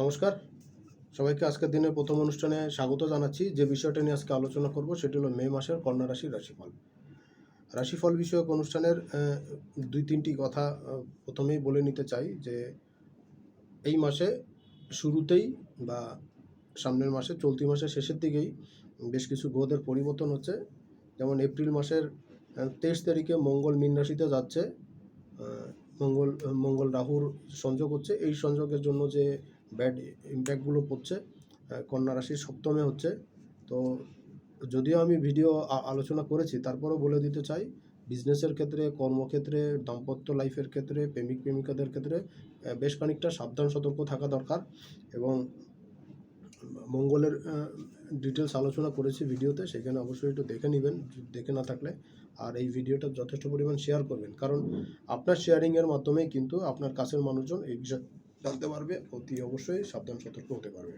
নমস্কার। সবাইকে আজকের দিনের প্রথম অনুষ্ঠানে স্বাগত জানাচ্ছি। যে বিষয়টা নিয়ে আজকে আলোচনা করব সেটি হলো মে মাসের কন্যা রাশির রাশিফল। রাশিফল বিষয়ক অনুষ্ঠানের দুই তিনটি কথা প্রথমেই বলে নিতে চাই যে এই মাসে শুরুতেই বা সামনের মাসে চলতি মাসের শেষের দিকেই বেশ কিছু গ্রহদের পরিবর্তন হচ্ছে। যেমন এপ্রিল মাসের তেইশ তারিখে মঙ্গল মীন রাশিতে যাচ্ছে মঙ্গল মঙ্গল রাহুর সংযোগ হচ্ছে। এই সংযোগের জন্য যে ব্যাড ইম্প্যাক্টগুলো পড়ছে কন্যা রাশির সপ্তমে হচ্ছে। তো যদিও আমি ভিডিও আলোচনা করেছি, তারপরেও বলে দিতে চাই, বিজনেসের ক্ষেত্রে, কর্মক্ষেত্রে, দাম্পত্য লাইফের ক্ষেত্রে, প্রেমিক প্রেমিকাদের ক্ষেত্রে বেশ খানিকটা সাবধান, সতর্ক থাকা দরকার এবং মঙ্গলের ডিটেলস আলোচনা করেছি ভিডিওতে, সেখানে অবশ্যই একটু দেখে নেবেন, দেখে না থাকলে আর এই ভিডিওটা যথেষ্ট পরিমাণ শেয়ার করবেন। কারণ আপনার শেয়ারিংয়ের মাধ্যমেই কিন্তু আপনার কাছের মানুষজন এই বিষয়ে জানতে পারবে, অতি অবশ্যই সাবধান, সতর্ক হতে পারবে।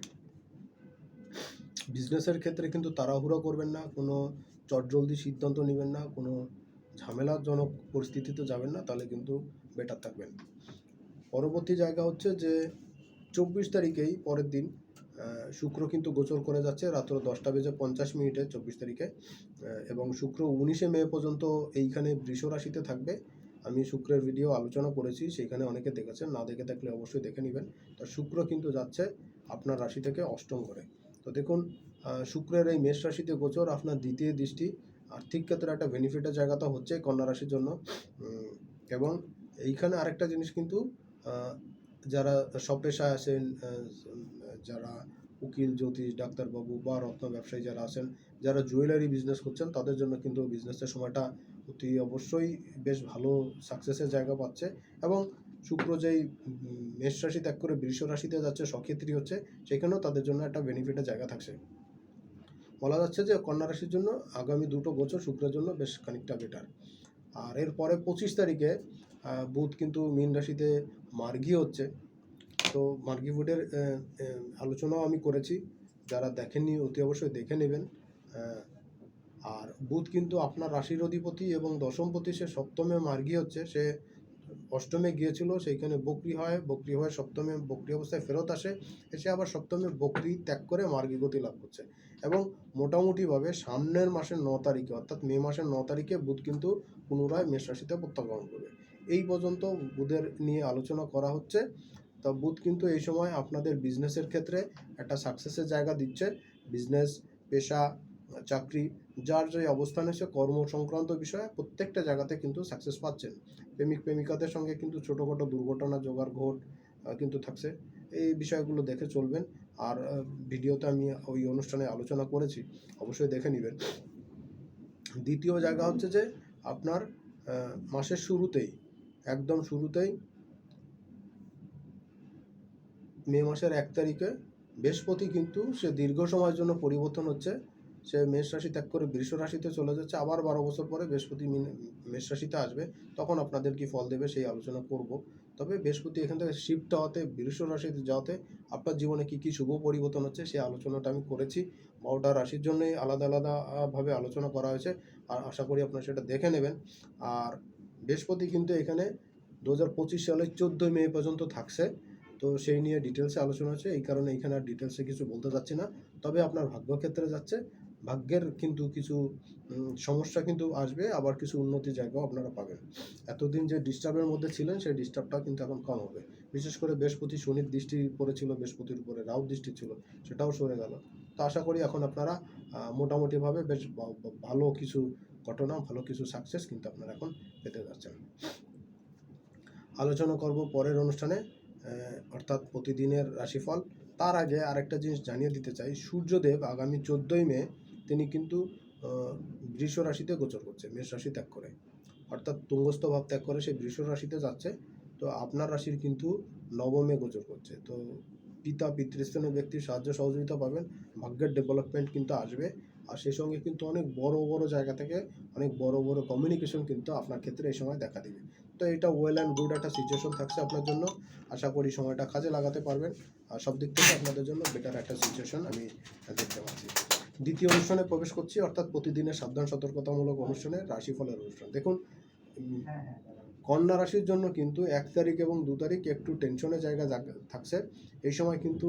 বিজনেসের ক্ষেত্রে কিন্তু তাড়াহুড়ো করবেন না, কোনো চটজলদি সিদ্ধান্ত নেবেন না, কোনো ঝামেলাজনক পরিস্থিতিতে যাবেন না, তাহলে কিন্তু বেটার থাকবেন। পরবর্তী জায়গা হচ্ছে যে, চব্বিশ তারিখেই পরের দিন শুক্র কিন্তু গোচর করে যাচ্ছে, রাত্র দশটা বেজে পঞ্চাশ মিনিটে চব্বিশ তারিখে এবং শুক্র উনিশে মে পর্যন্ত এইখানে বৃষ রাশিতে থাকবে আমি শুক্রের ভিডিও আলোচনা করেছি, সেইখানে অনেকে দেখেছেন, না দেখে থাকলে অবশ্যই দেখে নেবেন। তো শুক্র কিন্তু যাচ্ছে আপনার রাশি থেকে অষ্টম করে তো দেখুন শুক্রের এই মেষ রাশিতে গোচর আপনার দ্বিতীয় দৃষ্টি। আর্থিক ক্ষেত্রে একটা বেনিফিটের জায়গাটা হচ্ছে কন্যা রাশির জন্য। এবং এইখানে আরেকটা জিনিস কিন্তু যারা সব পেশায় আছেন যারা উকিল, জ্যোতিষ, ডাক্তারবাবু বা রত্ন ব্যবসায়ী যারা আছেন যারা জুয়েলারি বিজনেস করছেন তাদের জন্য কিন্তু বিজনেসের সময়টা অতি অবশ্যই বেশ ভালো সাকসেসের জায়গা পাচ্ছে। এবং শুক্র যেই মেষ রাশি ত্যাগ করে বৃষ রাশিতে যাচ্ছে সক্ষেত্রী হচ্ছে সেখানেও তাদের জন্য একটা বেনিফিটের জায়গা থাকছে। বলা যাচ্ছে যে কন্যা রাশির জন্য আগামী দুটো বছর শুক্রের জন্য বেশ খানিকটা বেটার আর এরপরে পঁচিশ তারিখে বুধ কিন্তু মীন রাশিতে মার্গি হচ্ছে। তো মার্গি আহ, আলোচনাও আমি করেছি। যারা দেখেননি অতি অবশ্যই দেখে নেবেন। আর বুধ কিন্তু আপনার রাশির অধিপতি এবং দশমপতি সে সপ্তমে মার্গী হচ্ছে। সে অষ্টমে গিয়েছিল, সেইখানে বকরি হয়। বকরি হয়ে সপ্তমে বকরি অবস্থায় ফেরত আসে। এসে আবার সপ্তমে বকরি ত্যাগ করে মার্গী গতি লাভ করছে। এবং মোটামুটিভাবে সামনের মাসের ন তারিখে, অর্থাৎ মে মাসের ন তারিখে বুধ কিন্তু পুনরায় মেষ রাশিতে প্রত্যাগমন করবে। এই পর্যন্ত বুধের নিয়ে আলোচনা করা হচ্ছে। তা বুধ কিন্তু এই সময় আপনাদের বিজনেসের ক্ষেত্রে একটা সাকসেসের জায়গা দিচ্ছে বিজনেস পেশা চাকরি, যার যে অবস্থানে সে কর্ম সংক্রান্ত বিষয়ে প্রত্যেকটা জায়গাতে কিন্তু সাকসেস পাচ্ছেন। প্রেমিক, প্রেমিকাদের সঙ্গে কিন্তু ছোটোখাটো দুর্ঘটনা, জোগাড় ঘট কিন্তু থাকছে। এই বিষয়গুলো দেখে চলবেন। আর ভিডিওতে আমি ওই অনুষ্ঠানে আলোচনা করেছি, অবশ্যই দেখে নেবেন। দ্বিতীয় জায়গা হচ্ছে যে আপনার মাসের শুরুতেই, একদম শুরুতেই মে মাসের এক তারিখে বৃহস্পতি কিন্তু সে দীর্ঘ সময়ের জন্য পরিবর্তন হচ্ছে। সে মেষ রাশি ত্যাগ করে বৃষ রাশিতে চলে যাচ্ছে। আবার বারো বছর পরে বৃহস্পতি মেষ রাশিতে আসবে। তখন আপনাদের কি ফল দেবে সেই আলোচনা করব। তবে বৃহস্পতি এখান থেকে শিফট হওয়াতে, বৃষ রাশিতে যাওয়াতে আপনার জীবনে কি কি শুভ পরিবর্তন হচ্ছে সেই আলোচনাটা আমি করেছি। বারোটা রাশির জন্যই আলাদা আলাদাভাবে আলোচনা করা হয়েছে। আর আশা করি আপনারা সেটা দেখে নেবেন। আর বৃহস্পতি কিন্তু এখানে দু হাজার পঁচিশ সালের চোদ্দোই মে পর্যন্ত থাকছে। তো সেই নিয়ে ডিটেলসে আলোচনা হচ্ছে। এই কারণে এখানে আর ডিটেলসে কিছু বলতে যাচ্ছি না। তবে আপনার ভাগ্যক্ষেত্রে যাচ্ছে। ভাগ্যের কিন্তু কিছু সমস্যা কিন্তু আসবে, আবার কিছু উন্নতি জায়গাও আপনারা পাবেন। এতদিন যে ডিস্টার্বের মধ্যে ছিলেন, সেই ডিস্টার্বটা কিন্তু এখন কম হবে। বিশেষ করে বৃহস্পতি শনির দৃষ্টি পড়েছিল, বৃহস্পতির উপরে রাহুর দৃষ্টি ছিল, সেটাও সরে গেল। তো আশা করি এখন আপনারা মোটামুটিভাবে বেশ ভালো কিছু ঘটনা, ভালো কিছু সাকসেস কিন্তু আপনারা এখন পেতে যাচ্ছেন। আলোচনা করব পরের অনুষ্ঠানে অর্থাৎ প্রতিদিনের রাশিফল। তার আগে আরেকটা জিনিস জানিয়ে দিতে চাই। সূর্যদেব আগামী চোদ্দোই মে তিনি কিন্তু বৃষ রাশিতে গোচর করছে, মেষ রাশি ত্যাগ করে। অর্থাৎ তুঙ্গস্থ ভাব ত্যাগ করে, সে বৃষ রাশিতে যাচ্ছে। তো আপনার রাশির কিন্তু নবমে গোচর করছে। তো পিতা, পিতৃস্থানীয় ব্যক্তির সাহায্য সহযোগিতা পাবেন, ভাগ্যের ডেভেলপমেন্ট কিন্তু আসবে। আর সেই সঙ্গে কিন্তু অনেক বড় বড় জায়গা থেকে অনেক বড় বড় কমিউনিকেশন কিন্তু আপনার ক্ষেত্রে এই সময় দেখা দিবে। তো এটা ওয়েল অ্যান্ড গুড একটা সিচুয়েশন থাকছে আপনার জন্য। আশা করি সময়টা কাজে লাগাতে পারবেন। আর সব দিক থেকে আপনাদের জন্য বেটার একটা সিচুয়েশন আমি দেখতে পাচ্ছি। দ্বিতীয় অনুষ্ঠানে প্রবেশ করছি অর্থাৎ প্রতিদিনের সাবধান সতর্কতামূলক অনুষ্ঠানে রাশিফলের অনুষ্ঠান। দেখুন কন্যা রাশির জন্য কিন্তু এক তারিখ এবং দু তারিখ একটু টেনশনের জায়গা থাকছে। এই সময় কিন্তু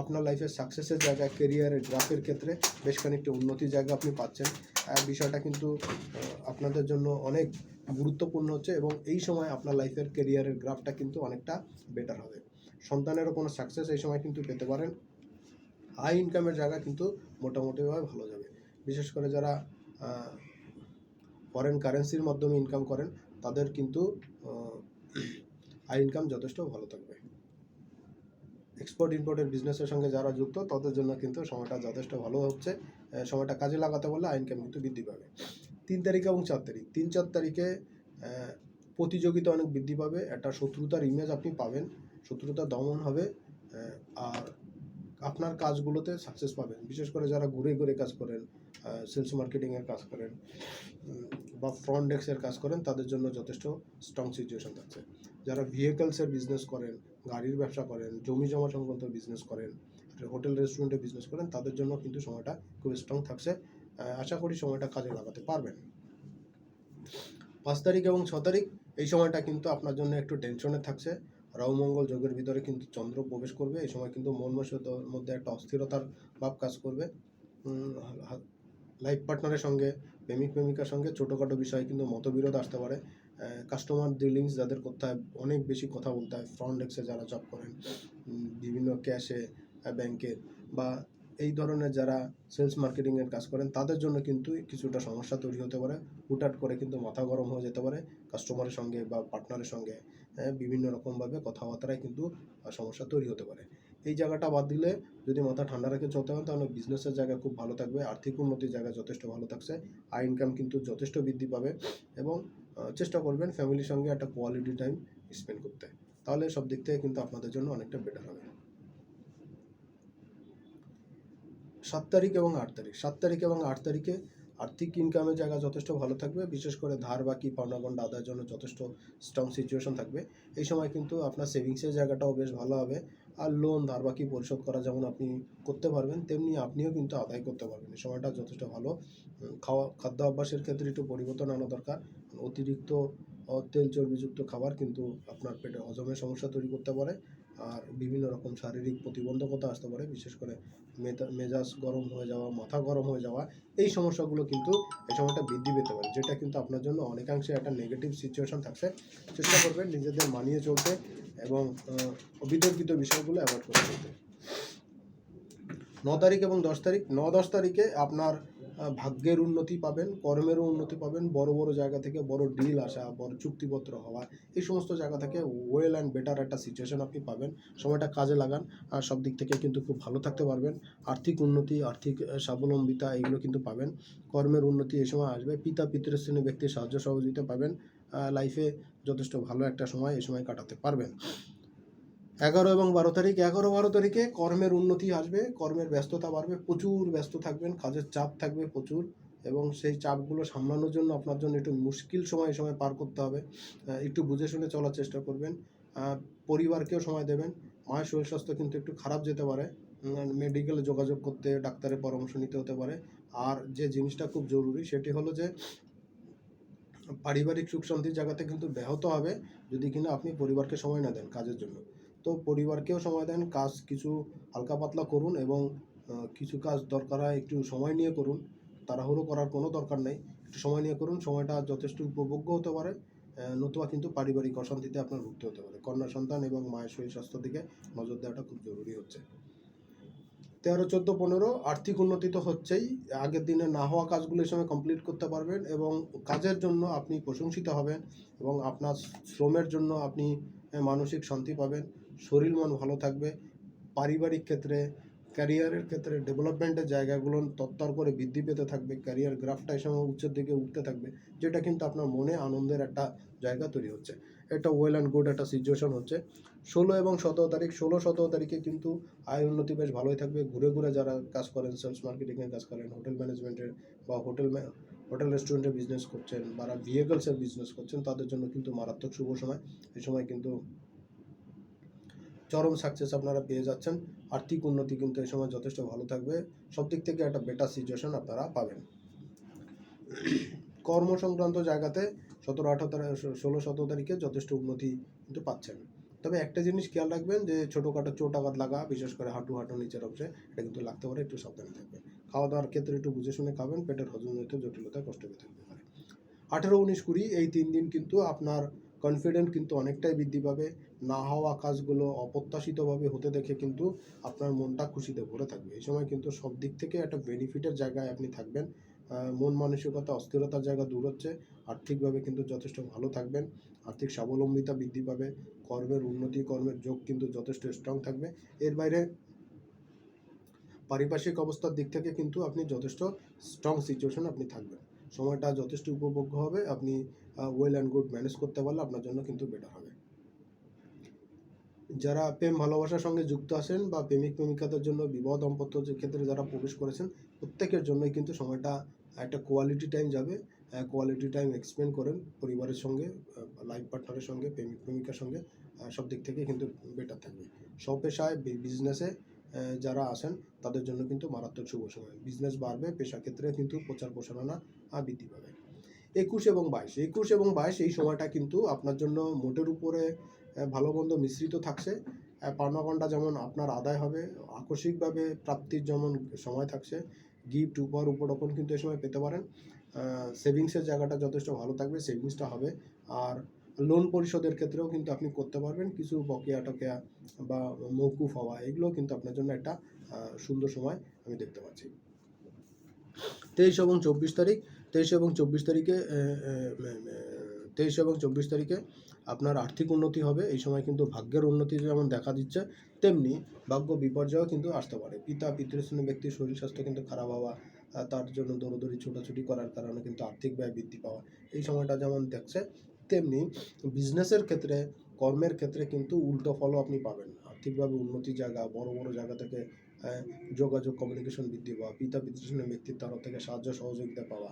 আপনার লাইফের সাকসেসের জায়গা কেরিয়ারের গ্রাফের ক্ষেত্রে বেশ খানিকটা উন্নতির জায়গা আপনি পাচ্ছেন। বিষয়টা কিন্তু আপনাদের জন্য অনেক গুরুত্বপূর্ণ হচ্ছে এবং এই সময় আপনার লাইফের কেরিয়ারের গ্রাফটা কিন্তু অনেকটা বেটার হবে। সন্তানেরও কোনো সাকসেস এই সময় কিন্তু পেতে পারেন। হাই ইনকামের জায়গা কিন্তু মোটামুটিভাবে ভালো যাবে। বিশেষ করে যারা ফরেন কারেন্সির মাধ্যমে ইনকাম করেন, তাদের কিন্তু হাই ইনকাম যথেষ্ট ভালো থাকবে। এক্সপোর্ট ইম্পোর্টের বিজনেসের সঙ্গে যারা যুক্ত, তাদের জন্য কিন্তু সময়টা যথেষ্ট ভালো হচ্ছে। সময়টা কাজে লাগাতে বললে আই ইনকাম কিন্তু বৃদ্ধি পাবে। তিন তারিখ এবং চার তারিখ। তিন চার তারিখে প্রতিযোগিতা অনেক বৃদ্ধি পাবে। একটা শত্রুতার ইমেজ আপনি পাবেন। শত্রুতা দমন হবে আর আপনার কাজগুলোতে সাকসেস পাবেন। বিশেষ করে যারা ঘুরে ঘুরে কাজ করেন সেলস মার্কেটিংয়ের কাজ করেন বা ফ্রন্ট ডেস্কের কাজ করেন, তাদের জন্য যথেষ্ট স্ট্রং সিচুয়েশন থাকছে। যারা ভেহিকলসের বিজনেস করেন, গাড়ির ব্যবসা করেন, জমি জমা সংক্রান্ত বিজনেস করেন হোটেল রেস্টুরেন্টে বিজনেস করেন, তাদের জন্য কিন্তু সময়টা খুব স্ট্রং থাকছে। আশা করি সময়টা কাজে লাগাতে পারবেন। পাঁচ তারিখ এবং ছ তারিখ, এই সময়টা কিন্তু আপনার জন্য একটু টেনশনে থাকছে। রাহু মঙ্গল যোগের ভিতরে কিন্তু চন্দ্র প্রবেশ করবে। এই সময় কিন্তু মন মধ্যে একটা অস্থিরতার ভাব কাজ করবে। লাইফ পার্টনারের সঙ্গে, প্রেমিক প্রেমিকার সঙ্গে ছোটোখাটো বিষয়ে কিন্তু মতবিরোধ আসতে পারে। কাস্টমার ডিলিংস যাদের করতে হয় অনেক বেশি কথা বলতে হয়। ফ্রন্ট ডেস্কে যারা জব করেন বিভিন্ন ক্যাশে ব্যাংকে বা এই ধরনের যারা সেলস মার্কেটিংয়ের কাজ করেন, তাদের জন্য কিন্তু কিছুটা সমস্যা তৈরি হতে পারে। হুটহাট করে কিন্তু মাথা গরম হয়ে যেতে পারে। কাস্টমারের সঙ্গে বা পার্টনারের সঙ্গে বিভিন্ন রকমভাবে কথাবার্তায় কিন্তু সমস্যা তৈরি হতে পারে। এই জায়গাটা বাদ দিলে যদি মাথা ঠান্ডা রেখে চলতে হয়, তাহলে বিজনেসের জায়গা খুব ভালো থাকবে, আর্থিক উন্নতির জায়গা যথেষ্ট ভালো থাকছে আয় ইনকাম কিন্তু যথেষ্ট বৃদ্ধি পাবে এবং চেষ্টা করবেন ফ্যামিলির সঙ্গে একটা কোয়ালিটি টাইম স্পেন্ড করতে। তাহলে সব দিক থেকে কিন্তু আপনাদের জন্য অনেকটা বেটার হবে। সাত তারিখ এবং আট তারিখ। সাত তারিখ এবং আট তারিখে আর্থিক ইনকামের জায়গা যথেষ্ট ভালো থাকবে, বিশেষ করে ধার বাকি পাওনা গন্ডা আদায়ের জন্য যথেষ্ট স্ট্রং সিচুয়েশন থাকবে। এই সময় কিন্তু আপনার সেভিংসের জায়গাটাও বেশ ভালো হবে। আর লোন ধার বাকি পরিশোধ করা যেমন আপনি করতে পারবেন, তেমনি আপনিও কিন্তু আদায় করতে পারবেন। এই সময়টা যথেষ্ট ভালো। খাওয়া, খাদ্য অভ্যাসের ক্ষেত্রে একটু পরিবর্তন আনা দরকার। অতিরিক্ত তেল চর্বিযুক্ত খাবার কিন্তু আপনার পেটে হজমের সমস্যা তৈরি করতে পারে। আর বিভিন্ন রকম শারীরিক প্রতিবন্ধকতা আসতে পারে বিশেষ করে মেজা- মেজাজ গরম হয়ে যাওয়া মাথা গরম হয়ে যাওয়া এই সমস্যাগুলো কিন্তু এই সময়টা বৃদ্ধি পেতে পারে যেটা কিন্তু আপনার জন্য অনেকাংশে একটা নেগেটিভ সিচুয়েশন থাকছে। চেষ্টা করবেন নিজেদের মানিয়ে চলতে এবং আহ, অবিতর্কিত বিষয়গুলো অ্যাভয়েড করে চলতে ন তারিখ এবং দশ তারিখ ন দশ তারিখে আপনার ভাগ্যের উন্নতি পাবেন, কর্মেরও উন্নতি পাবেন, বড় বড় জায়গা থেকে বড় ডিল আসা, বড় চুক্তিপত্র হওয়া, এই সমস্ত জায়গা থেকে ওয়েল অ্যান্ড বেটার একটা সিচুয়েশন আপনি পাবেন। সময়টা কাজে লাগান, আর সব দিক থেকে কিন্তু খুব ভালো থাকতে পারবেন। আর্থিক উন্নতি, আর্থিক স্বাবলম্বিতা এগুলো কিন্তু পাবেন। কর্মের উন্নতি এই সময় আসবে। পিতা পিতৃশ্রেণী ব্যক্তির সাহায্য সহযোগিতা পাবেন। লাইফে যথেষ্ট ভালো একটা সময় এই সময় কাটাতে পারবেন। এগারো এবং বারো তারিখ, এগারো বারো তারিখে কর্মের উন্নতি আসবে, কর্মের ব্যস্ততা বাড়বে, প্রচুর ব্যস্ত থাকবেন, কাজের চাপ থাকবে প্রচুর এবং সেই চাপগুলো সামলানোর জন্য আপনার জন্য একটু মুশকিল সময় সময় পার করতে হবে। একটু বুঝে শুনে চলার চেষ্টা করবেন। পরিবারকেও সময় দেবেন। মায়ের শরীর স্বাস্থ্য কিন্তু একটু খারাপ যেতে পারে। মেডিকেলে যোগাযোগ করতে, ডাক্তারের পরামর্শ নিতে হতে পারে। আর যে জিনিসটা খুব জরুরি সেটি হলো যে, পারিবারিক সুখ শান্তির জায়গাতে কিন্তু ব্যাহত হবে যদি কিনা আপনি পরিবারকে সময় না দেন কাজের জন্য। তো পরিবারকেও সময় দেন, কাজ কিছু হালকা পাতলা করুন এবং কিছু কাজ দরকার হয় একটু সময় নিয়ে করুন। তাড়াহুড়ো করার কোনো দরকার নেই। একটু সময় নিয়ে করুন, সময়টা যথেষ্ট উপভোগ্য হতে পারে। নতুবা কিন্তু পারিবারিক অশান্তিতে আপনার ভুগতে হতে পারে। কন্যা সন্তান এবং মায়ের শরীর স্বাস্থ্যের দিকে নজর দেওয়াটা খুব জরুরি হচ্ছে। তেরো, চোদ্দ, পনেরো আর্থিক উন্নতি তো হচ্ছেই। আগের দিনে না হওয়া কাজগুলো এই সময় কমপ্লিট করতে পারবেন এবং কাজের জন্য আপনি প্রশংসিত হবেন এবং আপনার শ্রমের জন্য আপনি মানসিক শান্তি পাবেন। শরীর মন ভালো থাকবে। পারিবারিক ক্ষেত্রে, ক্যারিয়ারের ক্ষেত্রে ডেভেলপমেন্টের জায়গাগুলো তত্তর করে বৃদ্ধি পেতে থাকবে। ক্যারিয়ার গ্রাফটা এই সময় উচ্চের দিকে উঠতে থাকবে, যেটা কিন্তু আপনার মনে আনন্দের একটা জায়গা তৈরি হচ্ছে। একটা ওয়েল অ্যান্ড গুড একটা সিচুয়েশন হচ্ছে। ষোলো এবং সতেরো তারিখ, ষোলো সতেরো তারিখে কিন্তু আয় উন্নতি বেশ ভালোই থাকবে। ঘুরে ঘুরে যারা কাজ করেন সেলস মার্কেটিংয়ের কাজ করেন হোটেল ম্যানেজমেন্টের বা হোটেল হোটেল রেস্টুরেন্টে বিজনেস করছেন বা ভেহিকলসের বিজনেস করছেন, তাদের জন্য কিন্তু মারাত্মক শুভ সময়। এই সময় কিন্তু চরম সাকসেস আপনারা পেয়ে যাচ্ছেন। আর্থিক উন্নতি কিন্তু এই সময় যথেষ্ট ভালো থাকবে। সব দিক থেকে একটা বেটার সিচুয়েশন আপনারা পাবেন। কর্ম সংক্রান্ত জায়গাতে সতেরো, আঠারো ষোলো, সতেরো তারিখে যথেষ্ট উন্নতি কিন্তু পাচ্ছেন। তবে একটা জিনিস খেয়াল রাখবেন যে, ছোটোখাটো চোট আঘাত লাগা, বিশেষ করে হাঁটু হাঁটু নিচের অংশে, এটা কিন্তু লাগতে পারে, একটু সাবধানে থাকবেন। খাওয়া দাওয়ার ক্ষেত্রে একটু বুঝে শুনে খাবেন, পেটের হজম হজমজনিত জটিলতায় কষ্ট পেতে থাকতে পারে। আঠেরো, উনিশ, কুড়ি, এই তিন দিন কিন্তু আপনার কনফিডেন্ট কিন্তু অনেকটাই বৃদ্ধি পাবে। না হওয়া কাজগুলো অপ্রত্যাশিতভাবে হতে দেখে কিন্তু আপনার মনটা খুশিতে ভরে থাকবে। এই সময় কিন্তু সব দিক থেকে একটা বেনিফিটের জায়গায় আপনি থাকবেন। মন মানসিকতা, অস্থিরতার জায়গা দূর হচ্ছে। আর্থিকভাবে কিন্তু যথেষ্ট ভালো থাকবেন। আর্থিক স্বাবলম্বিতা বৃদ্ধি পাবে। কর্মের উন্নতি, কর্মের যোগ কিন্তু যথেষ্ট স্ট্রং থাকবে। এর বাইরে পারিপার্শ্বিক অবস্থার দিক থেকে কিন্তু আপনি যথেষ্ট স্ট্রং সিচুয়েশন আপনি থাকবেন। সময়টা যথেষ্ট উপভোগ্য হবে। আপনি ওয়েল অ্যান্ড গুড ম্যানেজ করতে পারলে আপনার জন্য কিন্তু বেটার হবে। যারা প্রেম ভালোবাসার সঙ্গে যুক্ত আছেন বা প্রেমিক প্রেমিকাদের জন্য বিবাহ দাম্পত্য যে ক্ষেত্রে যারা প্রবেশ করেছেন, প্রত্যেকের জন্যই কিন্তু সময়টা একটা কোয়ালিটি টাইম যাবে। কোয়ালিটি টাইম এক্সপেন্ড করেন পরিবারের সঙ্গে লাইফ পার্টনারের সঙ্গে, প্রেমিক প্রেমিকার সঙ্গে সব দিক থেকে কিন্তু বেটার থাকবে। স্বপেশায় বিজনেসে যারা আছেন, তাদের জন্য কিন্তু মারাত্মক শুভ সময়। বিজনেস বাড়বে পেশা ক্ষেত্রে কিন্তু প্রচার প্রসারণা বৃদ্ধি পাবে। একুশ এবং বাইশ, একুশ এবং বাইশ এই সময়টা কিন্তু আপনার জন্য মোটের উপরে ভালো মন্দ মিশ্রিত থাকছে। ঘণ্টা যেমন আপনার আদায় হবে, আকস্মিকভাবে প্রাপ্তির যেমন সময় থাকছে, গিফট, উপহার, উপরোপণ কিন্তু এই সময় পেতে পারেন। সেভিংসের জায়গাটা যথেষ্ট ভালো থাকবে, সেভিংসটা হবে। আর লোন পরিশোধের ক্ষেত্রেও কিন্তু আপনি করতে পারবেন। কিছু বকেয়া টকেয়া বা মৌকুফ হওয়া এগুলো কিন্তু আপনার জন্য একটা সুন্দর সময় আমি দেখতে পাচ্ছি। তেইশ এবং চব্বিশ তারিখ, তেইশ এবং চব্বিশ তারিখে তেইশ এবং চব্বিশ তারিখে আপনার আর্থিক উন্নতি হবে, এই সময় কিন্তু ভাগ্যের উন্নতি যেমন দেখা দিচ্ছে, তেমনি ভাগ্য বিপর্যয়ও কিন্তু আসতে পারে। পিতা পিতৃস্থানীয় ব্যক্তির শরীর স্বাস্থ্য কিন্তু খারাপ হওয়া তার জন্য দৌড়দৌড়ি, ছোটাছুটি করার কারণে কিন্তু আর্থিক ব্যয় বৃদ্ধি পাওয়া, এই সময়টা যেমন দেখছে, তেমনি বিজনেসের ক্ষেত্রে, কর্মের ক্ষেত্রে কিন্তু উল্টো ফলও আপনি পাবেন। আর্থিকভাবে উন্নতির জায়গা, বড় বড় জায়গা থেকে যোগাযোগ কমিউনিকেশন বৃদ্ধি পাওয়া, পিতা পিতৃস্থানীয় ব্যক্তির তরফ থেকে সাহায্য, সহযোগিতা পাওয়া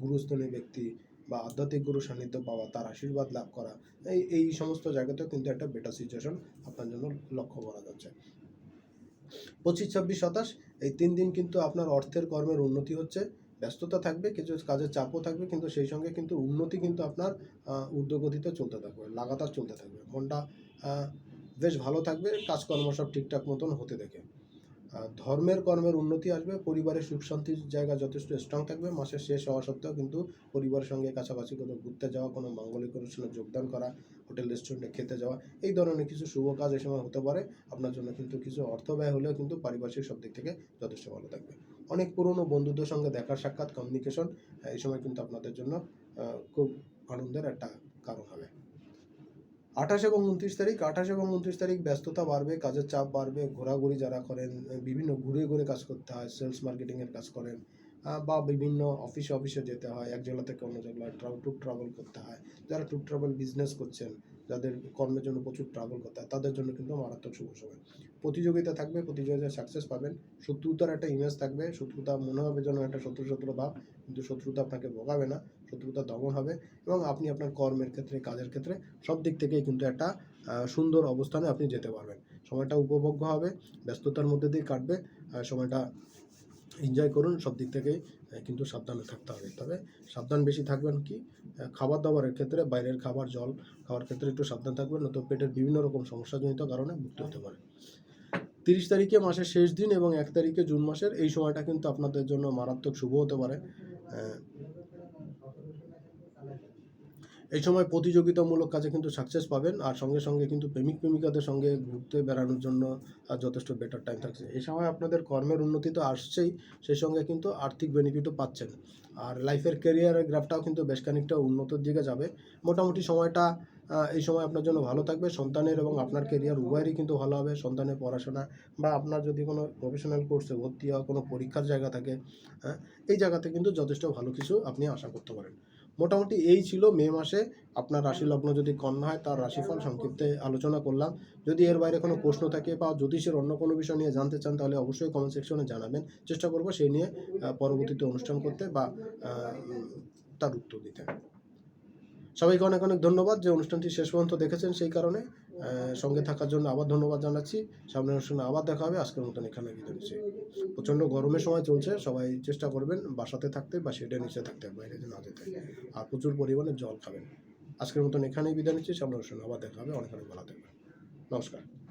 গুরুস্থানীয় ব্যক্তি বা আধ্যাত্মিক গুরু সান্নিধ্য পাওয়া, তার আশীর্বাদ লাভ করা, এই এই সমস্ত জায়গাতেও কিন্তু একটা বেটার সিচুয়েশন আপনার জন্য লক্ষ্য করা যাচ্ছে। পঁচিশ, ছাব্বিশ, সাতাশ, এই তিন দিন কিন্তু আপনার অর্থের কর্মের উন্নতি হচ্ছে, ব্যস্ততা থাকবে, কিছু কাজের চাপও থাকবে, কিন্তু সেই সঙ্গে কিন্তু উন্নতি কিন্তু আপনার উদ্যোগতিতে চলতে থাকবে, লাগাতার চলতে থাকবে। মনটা বেশ ভালো থাকবে, কাজকর্ম সব ঠিকঠাক মতন হতে দেখে। ধর্মের কর্মের উন্নতি আসবে পরিবারের সুখ শান্তির জায়গা যথেষ্ট স্ট্রং থাকবে। মাসের শেষ হওয়া সত্ত্বেও কিন্তু পরিবারের সঙ্গে কাছাকাছি কোথাও ঘুরতে যাওয়া, কোনো মাঙ্গলিক অনুষ্ঠানে যোগদান করা, হোটেল রেস্টুরেন্টে খেতে যাওয়া, এই ধরনের কিছু শুভ কাজ এই সময় হতে পারে। আপনার জন্য কিন্তু কিছু অর্থ ব্যয় হলেও কিন্তু পারিপার্শ্বিক সব দিক থেকে যথেষ্ট ভালো থাকবে। অনেক পুরনো বন্ধুদের সঙ্গে দেখা সাক্ষাৎ কমিউনিকেশন এই সময় কিন্তু আপনাদের জন্য খুব আনন্দের একটা কারণ হবে। আঠাশ এবং উনত্রিশ তারিখ, আঠাশ এবং উনত্রিশ তারিখ ব্যস্ততা বাড়বে, কাজের চাপ বাড়বে, ঘোরাঘুরি যারা করেন বিভিন্ন ঘুরে ঘুরে কাজ করতে হয় সেলস মার্কেটিংয়ের কাজ করেন বা বিভিন্ন অফিসে অফিসে যেতে হয়, এক জেলা থেকে অন্য ট্রাভেল ট্যুর ট্রাভেল করতে হয়। যারা ট্যুর ট্রাভেল বিজনেস করছেন, যাদের কর্মের জন্য প্রচুর ট্রাভেল করতে হয়, তাদের জন্য কিন্তু মারাত্মক শুভ সময়। প্রতিযোগিতা থাকবে, প্রতিযোগিতায় সাকসেস পাবেন। শত্রুতার একটা ইমেজ থাকবে, শত্রুতা মনে হবে যেন একটা শত্রু শত্রু ভাব, কিন্তু শত্রুতা আপনাকে ভোগাবে না। শত্রুতা দমন হবে এবং আপনি আপনার কর্মের ক্ষেত্রে, কাজের ক্ষেত্রে সব দিক থেকেই কিন্তু একটা সুন্দর অবস্থানে আপনি যেতে পারবেন। সময়টা উপভোগ্য হবে, ব্যস্ততার মধ্যে দিয়ে কাটবে সময়টা এনজয় করুন, সব দিক থেকেই কিন্তু সাবধানে থাকতে হবে। তবে সাবধান বেশি থাকবেন কি? খাবার দাবারের ক্ষেত্রে, বাইরের খাবার, জল খাওয়ার ক্ষেত্রে একটু সাবধান থাকবেন, নয়তো পেটের বিভিন্ন রকম সমস্যাজনিত কারণে ভুগতে হতে পারে। তিরিশ তারিখে মাসের শেষ দিন এবং এক তারিখে জুন মাসের এই সময়টা কিন্তু আপনাদের জন্য মারাত্মক শুভ হতে পারে। এই সময় প্রতিযোগিতামূলক কাজে কিন্তু সাকসেস পাবেন আর সঙ্গে সঙ্গে কিন্তু প্রেমিক প্রেমিকাদের সঙ্গে ঘুরতে বেড়ানোর জন্য যথেষ্ট বেটার টাইম থাকছে। এই সময় আপনাদের কর্মের উন্নতি তো আসছেই, সেই সঙ্গে কিন্তু আর্থিক বেনিফিটও পাচ্ছেন। আর লাইফের ক্যারিয়ারের গ্রাফটাও কিন্তু বেশ খানিকটা উন্নতির দিকে যাবে। মোটামুটি সময়টা এই সময় আপনার জন্য ভালো থাকবে। সন্তানের এবং আপনার কেরিয়ার উভয়েরই কিন্তু ভালো হবে। সন্তানের পড়াশোনা বা আপনার যদি কোনো প্রফেশনাল কোর্সে ভর্তি হওয়া কোনো পরীক্ষার জায়গা থাকে হ্যাঁ এই জায়গাতে কিন্তু যথেষ্ট ভালো কিছু আপনি আশা করতে পারেন। মোটামুটি এই ছিল মে মাসে। আপনার রাশি লগ্ন যদি কন্যা হয়, তার রাশিফল সংক্ষিপ্তে আলোচনা করলাম। যদি এর বাইরে কোনো প্রশ্ন থাকে বা জ্যোতিষের অন্য কোনো বিষয় নিয়ে জানতে চান, তাহলে অবশ্যই কমেন্ট সেকশনে জানাবেন। চেষ্টা করব সেই নিয়ে পরবর্তীতে অনুষ্ঠান করতে বা তার উত্তর দিতে। সবাইকে অনেক অনেক ধন্যবাদ যে অনুষ্ঠানটি শেষ পর্যন্ত দেখেছেন সেই কারণে। সঙ্গে থাকার জন্য আবার ধন্যবাদ জানাচ্ছি। সামনের অনুষ্ঠানে আবার দেখা হবে। আজকের মতন এখানে বিদায় নিচ্ছি। প্রচণ্ড গরমের সময় চলছে। সবাই চেষ্টা করবেন বাসাতে থাকতে বা সেটা নিচে থাকতে, বাইরে না যেতে। আর প্রচুর পরিমাণে জল খাবেন। আজকের মতন এখানেই বিদায় নিচ্ছি। সামনের অনুষ্ঠানে আবার দেখা হবে। অনেক অনেক ভালো থাকবেন। নমস্কার।